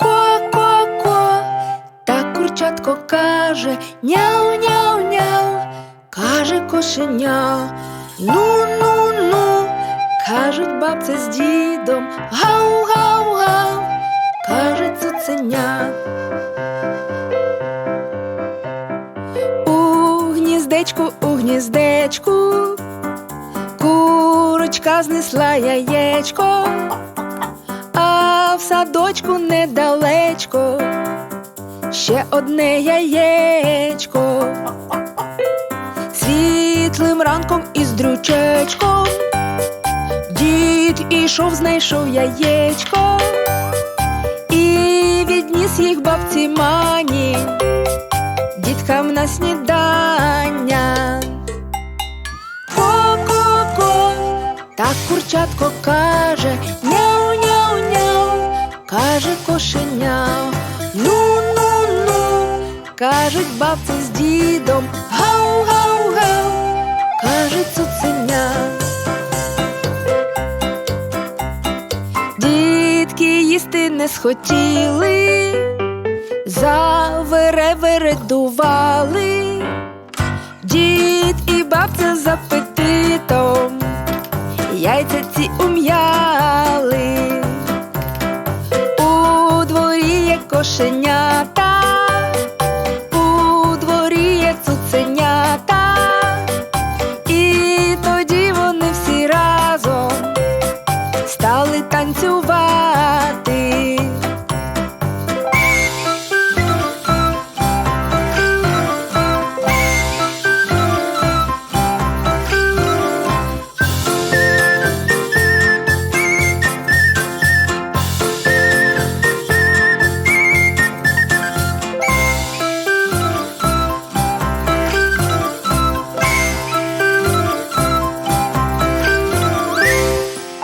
Ко-ко-ко, так курчатко каже, няу-няу-няу, каже кошеня. Ну-ну-ну, кажуть бабця з дідом, гау-гау-гау, гніздечку, у гніздечку, курочка знесла яєчко а в садочку недалечко ще одне яєчко. Світлим ранком із дрючечком дід ішов, знайшов яєчко і відніс їх бабці мані, діткам на снідання. Так курчатко каже, няу-няу-няу, каже кошеня. Ну-ну-ну, кажуть бабці з дідом, гау-гау-гау, каже цуценя. Дітки їсти не схотіли, заверевередували. Дід і бабця з апетитом яйця ці ум'яли, у дворі є кошенята, у дворі цуценята, і тоді вони всі разом стали танцювати.